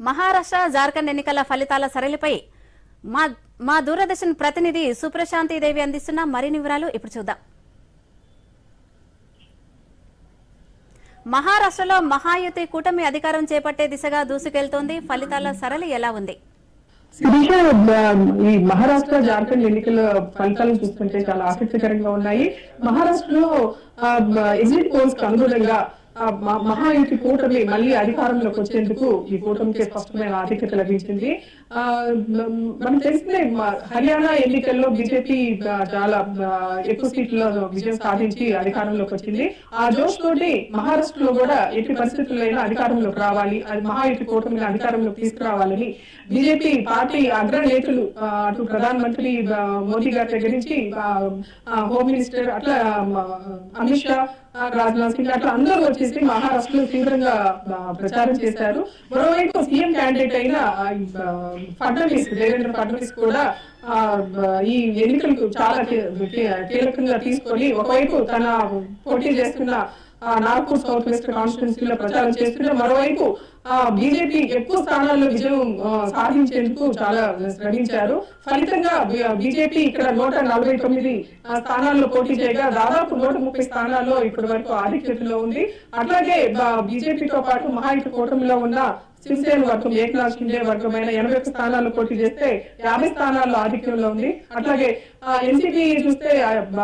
మహారాష్ట్ర జార్ఖండ్ ఎన్నికల ఫలితాల సరళిపై మా మా దూరదర్శన్ ప్రతినిధి సుప్రశాంతి దేవి అందిస్తున్న మరిన్ని వివరాలు ఇప్పుడు చూద్దాం. మహారాష్ట్రలో మహాయుతి కూటమి అధికారం చేపట్టే దిశగా దూసుకెళ్తోంది. ఫలితాల సరళి ఎలా ఉంది? శిరీష ఈ మహారాష్ట్ర జార్ఖండ్ ఎన్నికల ఫలితాలను చూస్తుంటే చాలా ఆసక్తికరంగా ఉన్నాయి. మహారాష్ట్రలో ఎగ్జిట్ పోల్స్ అనుగుణంగా మహాయుతి కూటమి మళ్ళీ అధికారంలోకి వచ్చేందుకు ఈ కూటమికి స్పష్టమైన ఆధిక్యత లభించింది. ఆ, మనం తెలిసిందే హర్యానా ఎన్నికల్లో బీజేపీ చాలా ఎక్కువ సీట్లలో విజయం సాధించి అధికారంలోకి వచ్చింది. ఆ జోష్ తోటి మహారాష్ట్రలో కూడా ఎట్టి పరిస్థితుల్లో అధికారంలోకి రావాలి అది మహాయుతి కూటమిని అధికారంలోకి తీసుకురావాలని బీజేపీ పార్టీ అగ్రనేతలు అటు ప్రధానమంత్రి మోదీ గారి దగ్గర నుంచి హోమ్ మినిస్టర్ అట్లా అమిత్ షా రాజ్నాథ్ సింగ్ అట్లా అందరూ చేసి మహారాష్ట్రలో తీవ్రంగా ప్రచారం చేశారు. మరోవైపు సీఎం క్యాండిడేట్ అయిన ఫడ్నవీస్ దేవేంద్ర ఫడ్నవీస్ కూడా ఈ ఎన్నికలకు చాలా కీలకంగా తీసుకొని ఒకవైపు తన పోటీ చేస్తున్న ఆ, నాగ్పూర్ సౌత్ వెస్ట్ కాన్స్టిట్యున్సీలో ప్రచారం చేస్తున్న మరోవైపు బీజేపీ ఎక్కువ స్థానాల్లో విజయం సాధించేందుకు చాలా శ్రమించారు. ఫలితంగా బీజేపీ ఇక్కడ నూట నలభై తొమ్మిది స్థానాల్లో పోటీ చేయగా దాదాపు నూట ముప్పై స్థానాల్లో ఇప్పటి వరకు ఆధిక్యతలో ఉంది. అట్లాగే బీజేపీతో పాటు మహాయుద్ధ కూటమిలో ఉన్న సింసేన్ వర్గం ఏకనాథ్ షిండే వర్గమైన ఎనభై ఒక్క స్థానాల్లో పోటీ చేస్తే యాభై స్థానాల్లో ఆధిక్యంలో ఉంది. అట్లాగే ఎన్సీపీ చూస్తే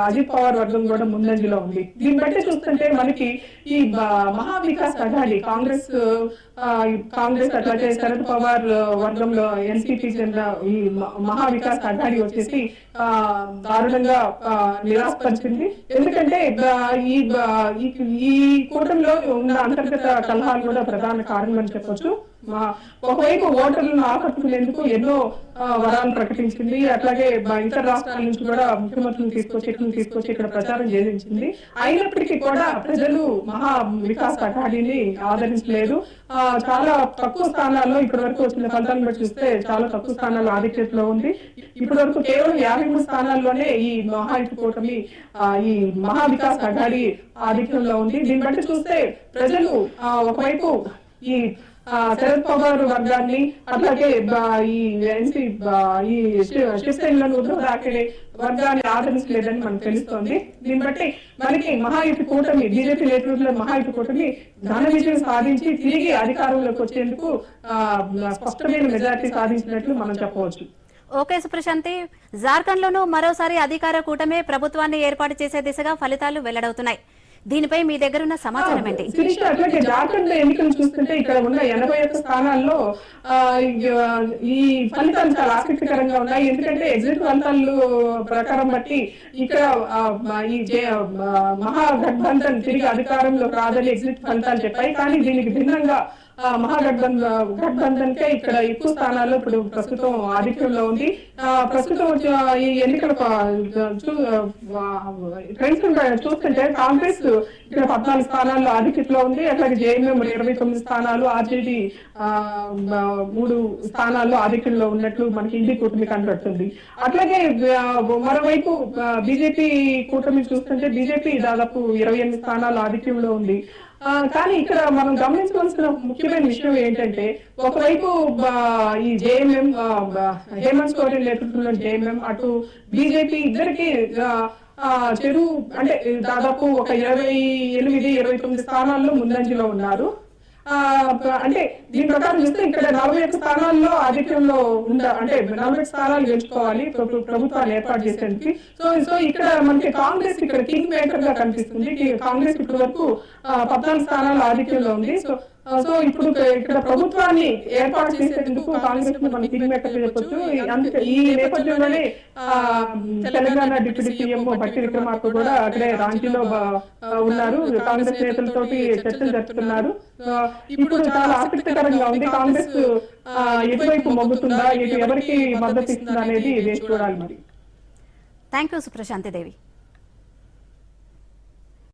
అజిత్ పవార్ వర్గం కూడా ముందంజలో ఉంది. దీన్ని బట్టి చూస్తుంటే మనకి ఈ మహావికాస్ అఘాడి కాంగ్రెస్ ఆ, కాంగ్రెస్ అట్లాగే శరద్ పవార్ వర్గంలో ఎన్సీపీ చెందిన ఈ మహా వికాస్ అఘాడి వచ్చేసి ఆ, దారుణంగా నిరాశపరిచింది ఎందుకంటే ఈ ఈ- కూటమిలో ఉన్న అంతర్గత కలహాలు కూడా ప్రధాన కారణం అని చెప్పొచ్చు. ఒకవైపు ఓటర్లను ఆకట్టుకునేందుకు ఎన్నో ఆ, వరాలు ప్రకటించింది. అట్లాగే ఇతర రాష్ట్రాల నుంచి కూడా ముఖ్యమంత్రులను తీసుకొచ్చి ఇట్లను తీసుకొచ్చి ఇక్కడ ప్రచారం చేయించింది అయినప్పటికీ కూడా ప్రజలు మహా వికాస్ అఘాడీని ఆదరించలేదు. ఆ, చాలా తక్కువ స్థానాల్లో ఇప్పటి వరకు వచ్చిన ఫలితాలను బట్టి చూస్తే చాలా తక్కువ స్థానాలు ఆధిక్యతలో ఉంది. ఇప్పటి వరకు కేవలం యాభై మూడు స్థానాల్లోనే ఈ మహాయుతి కూటమి ఆ, ఈ మహా వికాస్ అఘాడీ ఆధిక్యంలో ఉంది. దీన్ని బట్టి చూస్తే ప్రజలు ఆ, ఒకవైపు ఈ ఆ, శరద్ పవార్ వర్గాన్ని అట్లాగే ఈ ఎన్సీ ఈ శివ- శివసేనలోని వర్గాన్ని ఆదరించలేదని మనకు తెలుస్తోంది. దీన్ని బట్టి మనకి మహాయుతి కూటమి బీజేపీ నేతృత్వంలో మహాయుతి కూటమి ఘన విజయం సాధించి తిరిగి అధికారంలోకి వచ్చేందుకు స్పష్టమైన మెజార్టీ సాధించినట్లు మనం చెప్పవచ్చు. ఓకే సుప్రశాంతి. జార్ఖండ్ లోనూ మరోసారి అధికార కూటమే ప్రభుత్వాన్ని ఏర్పాటు చేసే దిశగా ఫలితాలు వెల్లడవుతున్నాయి. దీనిపై మీ దగ్గర ఉన్న సమాచారం ఏంటి శిరీష అట్లాగే జార్ఖండ్ ఎన్నికలు చూస్తుంటే ఇక్కడ ఉన్న ఎనభై ఒక్క స్థానాల్లో ఆ, ఈ ఫలితాలు చాలా ఆసక్తికరంగా ఉన్నాయి. ఎందుకంటే ఎగ్జిట్ ఫలితాలు ప్రకారం బట్టి ఇక్కడ ఈ మహాగఠబంధన్ తిరిగి అధికారంలో రాదని ఎగ్జిట్ ఫలితాలు చెప్పాయి. కానీ దీనికి భిన్నంగా ఆ, గఠబంధన్ కే ఇక్కడ ఎక్కువ స్థానాల్లో ఇప్పుడు ప్రస్తుతం ఆధిక్యంలో ఉంది. ఆ, ప్రస్తుతం ఈ ఎన్నికల ట్రెండ్స్ చూస్తుంటే కాంగ్రెస్ ఇక్కడ పద్నాలుగు స్థానాల్లో ఆధిక్యంలో ఉంది. అట్లాగే జేఎంఎం ఇరవై తొమ్మిది స్థానాలు ఆర్జేడీ మూడు స్థానాల్లో ఆధిక్యంలో ఉన్నట్లు మనకి ఇండి కూటమి కనబడుతుంది. అట్లాగే మరోవైపు బీజేపీ కూటమి చూస్తుంటే బీజేపీ దాదాపు ఇరవై ఎనిమిది స్థానాలు ఆధిక్యంలో ఉంది. కానీ ఇక్కడ మనం గమనించవలసిన ముఖ్యమైన విషయం ఏంటంటే ఒకవైపు ఈ జేఎంఎం హేమంత్ సోరెన్ నేతృత్వంలో జేఎంఎం అటు బీజేపీ ఇద్దరికి ఆ, అంటే దాదాపు ఒక ఇరవై ఎనిమిది ఇరవై తొమ్మిది స్థానాల్లో ముందంజలో ఉన్నారు. అంటే దీని ప్రకారం చూస్తే ఇక్కడ నలభై ఒక్క స్థానాల్లో ఆధిక్యంలో ఉండ అంటే నలభై స్థానాలు గెలుచుకోవాలి ప్రభు- ప్రభుత్వాన్ని ఏర్పాటు చేసేందుకు. సో సో ఇక్కడ మనకి కాంగ్రెస్ ఇక్కడ కింగ్ మేకర్గా కనిపిస్తుంది. కాంగ్రెస్ ఇప్పటి వరకు ఆ, పద్నాలుగు స్థానాలు ఆధిక్యంలో ఉంది. సో సో ఇప్పుడు ఇక్కడ ప్రభుత్వాన్ని ఏర్పాటు చేసేందుకు కాంగ్రెస్ను మనం చెప్పొచ్చు ఈ- నేపథ్యంలోనే తెలంగాణ డిప్యూటీ సీఎం బట్టి విక్రమార్క కూడా అక్కడే రాంచీలో ఉన్నారు. కాంగ్రెస్ నేతలతోటి చర్చలు జరుపుతున్నారు. ఇప్పుడు చాలా ఆసక్తికరంగా ఉంది కాంగ్రెస్ ఎటువైపు మొగ్గుతుందా ఇటు ఎవరికి మద్దతు ఇస్తుందా అనేది వేచి చూడాలి మరి. Thank you Suprashanti Devi